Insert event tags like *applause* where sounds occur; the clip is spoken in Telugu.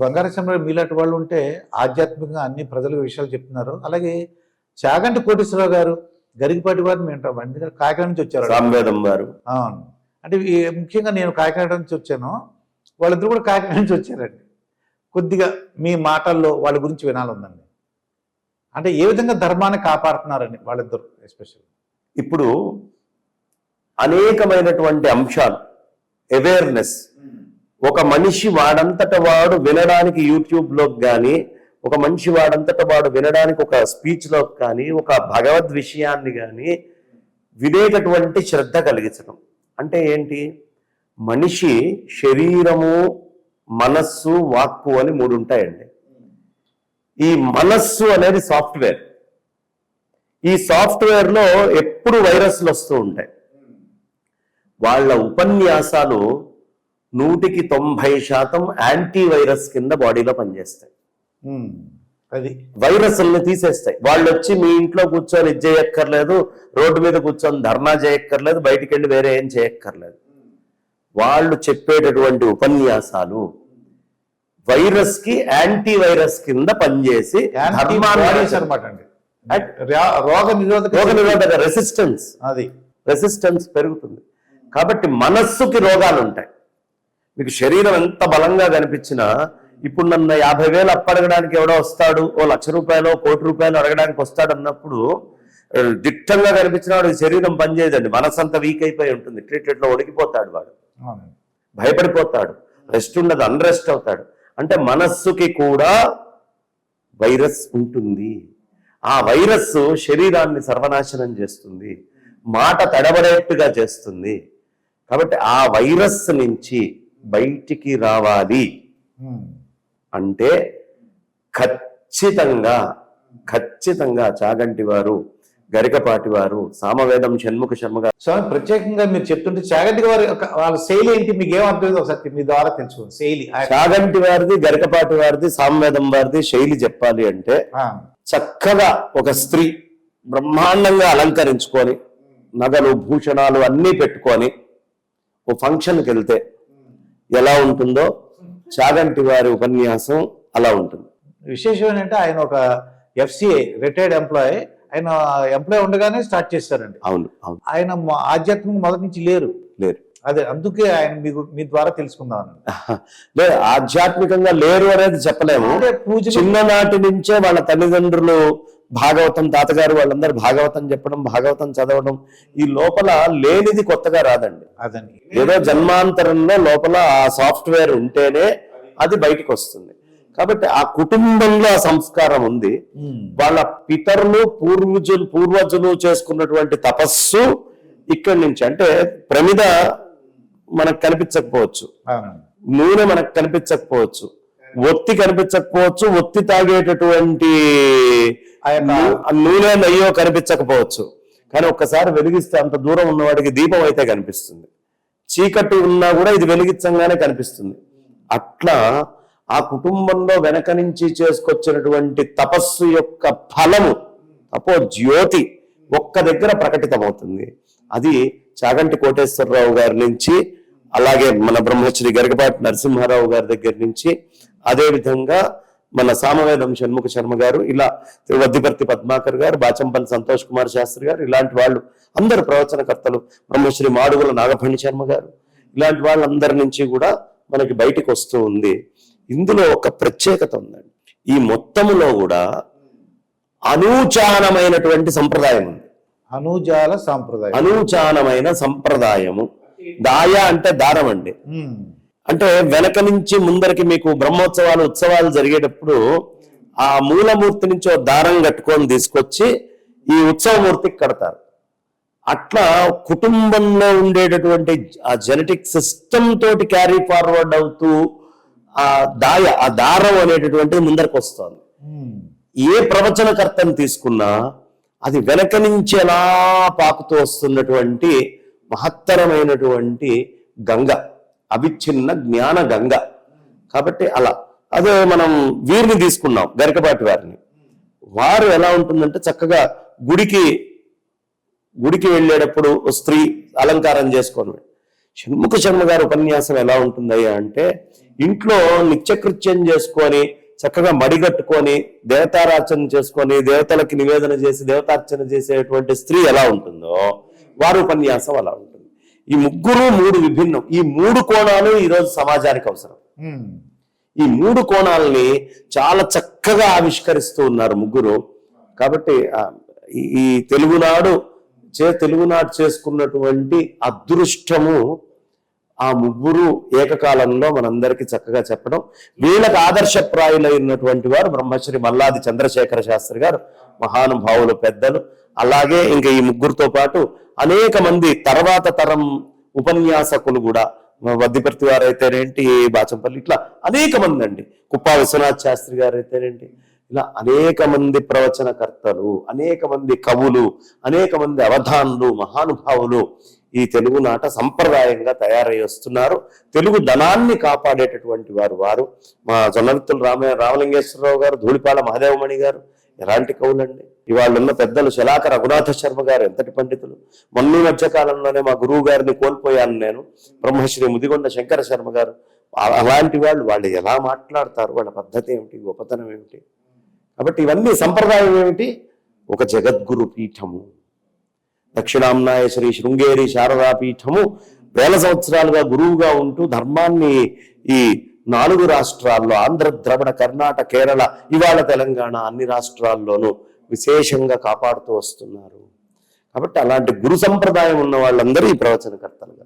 బంగారు సమయంలో మీలాంటి వాళ్ళు ఉంటే ఆధ్యాత్మికంగా అన్ని ప్రజలకు విషయాలు చెప్తున్నారు. అలాగే చాగంటి కోటేశ్వరరావు గారు గరికపాటి వారిని మేము అంటాం అందుకే కాకినాడ నుంచి వచ్చారు. సామ్వేదం వారు అవును. అంటే ముఖ్యంగా నేను కాకినాడ నుంచి వచ్చాను. వాళ్ళిద్దరు కూడా కాకినాడ నుంచి వచ్చారండి. కొద్దిగా మీ మాటల్లో వాళ్ళ గురించి వినాలందండి అంటే ఏ విధంగా ధర్మాన్ని కాపాడుతున్నారని వాళ్ళిద్దరు ఎస్పెషల్ ఇప్పుడు అనేకమైనటువంటి అంశాలు అవేర్నెస్ ఒక మనిషి వాడంతట వాడు వినడానికి యూట్యూబ్లో కానీ ఒక మనిషి వాడంతట వాడు వినడానికి ఒక స్పీచ్లో కానీ ఒక భగవద్ విషయాన్ని కానీ వినేటటువంటి శ్రద్ధ కలిగించడం. అంటే ఏంటి? మనిషి శరీరము మనస్సు వాక్కు అని మూడు ఉంటాయండి. ఈ మనస్సు అనేది సాఫ్ట్వేర్. ఈ సాఫ్ట్వేర్లో ఎప్పుడు వైరస్లు వస్తూ ఉంటాయి. వాళ్ళ ఉపన్యాసాలు నూటికి తొంభై శాతం యాంటీ వైరస్ కింద బాడీలో పనిచేస్తాయి. అది. వైరస్ల్ని తీసేస్తాయి. వాళ్ళు వచ్చి మీ ఇంట్లో కూర్చొని ఇది చేయక్కర్లేదు రోడ్డు మీద కూర్చొని ధర్నా చేయక్కర్లేదు బయటికి వెళ్ళి వేరే ఏం చేయక్కర్లేదు. వాళ్ళు చెప్పేటటువంటి ఉపన్యాసాలు వైరస్కి యాంటీ వైరస్ కింద పనిచేసి అనమాట అండి. రోగ నిరోధక రోగ నిరోధక రెసిస్టెన్స్ అది. రెసిస్టెన్స్ పెరుగుతుంది. కాబట్టి మనస్సుకి రోగాలు ఉంటాయి మీకు శరీరం ఎంత బలంగా కనిపించినా ఇప్పుడు నన్ను యాభై వేలు అప్పడగడానికి ఎవడో వస్తాడు ఓ లక్ష రూపాయలు కోటి రూపాయలు అడగడానికి వస్తాడు అన్నప్పుడు దిట్టంగా కనిపించిన వాడు శరీరం పనిచేయదండి మనసు అంతా వీక్ అయిపోయి ఉంటుంది. ట్రీట్మెంట్లో ఒడికిపోతాడు వాడు. భయపడిపోతాడు. రెస్ట్ ఉండదు. అన్రెస్ట్ అవుతాడు. అంటే మనస్సుకి కూడా వైరస్ ఉంటుంది. ఆ వైరస్ శరీరాన్ని సర్వనాశనం చేస్తుంది. మాట తడబడేట్టుగా చేస్తుంది. కాబట్టి ఆ వైరస్ నుంచి బయటికి రావాలి. అంటే ఖచ్చితంగా ఖచ్చితంగా చాగంటి వారు గరికపాటి వారు సామవేదం షణ్ముఖ శర్మ గారు స్వామి ప్రత్యేకంగా మీరు చెప్తుంటే చాగంటి వారి వాళ్ళ శైలి ఏంటి? మీకు ఏం అర్థమైంది ఒకసారి మీ ద్వారా తెలుసుకోండి. శైలి చాగంటి వారిది గరికపాటి వారిది సామవేదం వారిది శైలి చెప్పాలి అంటే చక్కగా ఒక స్త్రీ బ్రహ్మాండంగా అలంకరించుకొని నగలు భూషణాలు అన్నీ పెట్టుకొని ఓ ఫంక్షన్కి వెళ్తే ఎలా ఉంటుందో చాగంటి వారి ఉపన్యాసం అలా ఉంటుంది. విశేషం ఏంటంటే ఆయన ఒక ఎఫ్సిఐ రిటైర్డ్ ఎంప్లాయ్ ఆయన ఎంప్లాయ్ ఉండగానే స్టార్ట్ చేశారండి అవును అవును. ఆయన ఆధ్యాత్మిక మొదటి నుంచి లేరు. లేరు. అదే అందుకే ఆయన మీకు మీ ద్వారా తెలుసుకుందాం *laughs* లే ఆధ్యాత్మికంగా లేరు అనేది చెప్పలేము. పూజ చిన్ననాటి నుంచే వాళ్ళ తల్లిదండ్రులు భాగవతం తాతగారు వాళ్ళందరూ భాగవతం చెప్పడం భాగవతం చదవడం ఈ లోపల లేనిది కొత్తగా రాదండి. అదని ఏదో జన్మాంతరంలో లోపల ఆ సాఫ్ట్వేర్ ఉంటేనే అది బయటికి వస్తుంది. కాబట్టి ఆ కుటుంబంలో ఆ సంస్కారం ఉంది. వాళ్ళ పితరులు పూర్వజులు పూర్వజులు చేసుకున్నటువంటి తపస్సు ఇక్కడి నుంచి. అంటే ప్రమిద మనకు కనిపించకపోవచ్చు. నూనె మనకు కనిపించకపోవచ్చు. ఒత్తి కనిపించకపోవచ్చు. ఒత్తి తాగేటటువంటి నూనె నెయ్యో కనిపించకపోవచ్చు. కానీ ఒక్కసారి వెలిగిస్తే అంత దూరం ఉన్నవాడికి దీపం అయితే కనిపిస్తుంది. చీకటి ఉన్నా కూడా ఇది వెలిగించంగానే కనిపిస్తుంది. అట్లా ఆ కుటుంబంలో వెనక నుంచి చేసుకొచ్చినటువంటి తపస్సు యొక్క ఫలము తపో జ్యోతి ఒక్క దగ్గర ప్రకటితమవుతుంది. అది చాగంటి కోటేశ్వరరావు గారి నుంచి అలాగే మన బ్రహ్మశ్రీ గరికపాటి నరసింహారావు గారి దగ్గర నుంచి అదే విధంగా మన సామవేదం షణ్ముఖ శర్మ గారు ఇలా వద్దిపర్తి పద్మాకర్ గారు బాచంపల్లి సంతోష్ కుమార్ శాస్త్రి గారు ఇలాంటి వాళ్ళు అందరు ప్రవచనకర్తలు బ్రహ్మశ్రీ మాడుగుల నాగఫణి శర్మ గారు. ఇలాంటి వాళ్ళందరి నుంచి కూడా మనకి బయటికి వస్తూ ఉంది. ఇందులో ఒక ప్రత్యేకత ఉందండి. ఈ మొత్తములో కూడా అనూచానమైనటువంటి సంప్రదాయం ఉంది. అనుజాల సాంప్రదాయం. అనూచానమైన సంప్రదాయము. దాయ అంటే దారం అండి. అంటే వెనక నుంచి ముందరికి మీకు బ్రహ్మోత్సవాలు ఉత్సవాలు జరిగేటప్పుడు ఆ మూలమూర్తి నుంచి ఓ దారం కట్టుకొని తీసుకొచ్చి ఈ ఉత్సవమూర్తికి కడతారు అట్లా కుటుంబంలో ఉండేటటువంటి ఆ జెనెటిక్ సిస్టమ్ తోటి క్యారీ ఫార్వర్డ్ అవుతూ ఆ దాయ ఆ దారం అనేటటువంటిది ముందరికి వస్తుంది. ఏ ప్రవచనకర్తను తీసుకున్నా అది వెనక నుంచి ఎలా పాకుతూ వస్తున్నటువంటి మహత్తరమైనటువంటి గంగ అవిచ్ఛిన్న జ్ఞాన గంగ. కాబట్టి అలా. అదే మనం వీరిని తీసుకున్నాం గరికపాటి వారిని. వారు ఎలా ఉంటుందంటే చక్కగా గుడికి గుడికి వెళ్ళేటప్పుడు ఓ స్త్రీ అలంకారం చేసుకొని షణ్ముఖ శర్మ గారి ఉపన్యాసం ఎలా ఉంటుందయ్యా అంటే ఇంట్లో నిత్యకృత్యం చేసుకొని చక్కగా మడిగట్టుకొని దేవతారాచన చేసుకొని దేవతలకి నివేదన చేసి దేవతార్చన చేసేటువంటి స్త్రీ ఎలా ఉంటుందో వారి ఉపన్యాసం అలా ఉంటుంది. ఈ ముగ్గురు మూడు విభిన్నం. ఈ మూడు కోణాలు ఈరోజు సమాజానికి అవసరం. ఈ మూడు కోణాలని చాలా చక్కగా ఆవిష్కరిస్తూ ఉన్నారు ముగ్గురు. కాబట్టి ఈ తెలుగునాడు చే తెలుగునాడు చేసుకున్నటువంటి అదృష్టము ఆ ముగ్గురు ఏకకాలంలో మనందరికీ చక్కగా చెప్పడం. వీళ్ళకి ఆదర్శప్రాయులైనటువంటి వారు బ్రహ్మశ్రీ మల్లాది చంద్రశేఖర శాస్త్రి గారు. మహానుభావులు పెద్దలు. అలాగే ఇంకా ఈ ముగ్గురుతో పాటు అనేక మంది తర్వాత తరం ఉపన్యాసకులు కూడా. వద్దిపర్తి గారు అయితేనేంటి బాచంపల్లి ఇట్లా అనేక మంది అండి. కుప్పా విశ్వనాథ్ శాస్త్రి గారు అయితేనేంటి ఇలా అనేక మంది ప్రవచనకర్తలు అనేక మంది కవులు అనేక మంది అవధానులు మహానుభావులు ఈ తెలుగు నాట సంప్రదాయంగా తయారై వస్తున్నారు. తెలుగు ధనాన్ని కాపాడేటటువంటి వారు వారు. మా జొన్నవిత్తులు రామయ్య రామలింగేశ్వరరావు గారు ధూళిపాల మహదేవమణి గారు ఎలాంటి కవులండి? ఇవాళ ఉన్న పెద్దలు శలాక రఘునాథ శర్మ గారు ఎంతటి పండితులు? మొన్న మధ్య కాలంలోనే మా గురువు గారిని కోల్పోయాను నేను. బ్రహ్మశ్రీ ముదిగొండ శంకర శర్మ గారు. అలాంటి వాళ్ళు వాళ్ళు ఎలా మాట్లాడతారు? వాళ్ళ పద్ధతి ఏమిటి? గొప్పతనం ఏమిటి? కాబట్టి ఇవన్నీ సంప్రదాయం ఏమిటి? ఒక జగద్గురు పీఠము. దక్షిణాంనాయ శ్రీ శృంగేరి శారదాపీఠము వేల సంవత్సరాలుగా గురువుగా ఉంటూ ధర్మాన్ని ఈ నాలుగు రాష్ట్రాల్లో ఆంధ్ర ద్రవిడ కర్ణాటక కేరళ ఇవాళ తెలంగాణ అన్ని రాష్ట్రాల్లోనూ విశేషంగా కాపాడుతూ వస్తున్నారు. కాబట్టి అలాంటి గురు సంప్రదాయం ఉన్న వాళ్ళందరూ ఈ ప్రవచనకర్తలుగా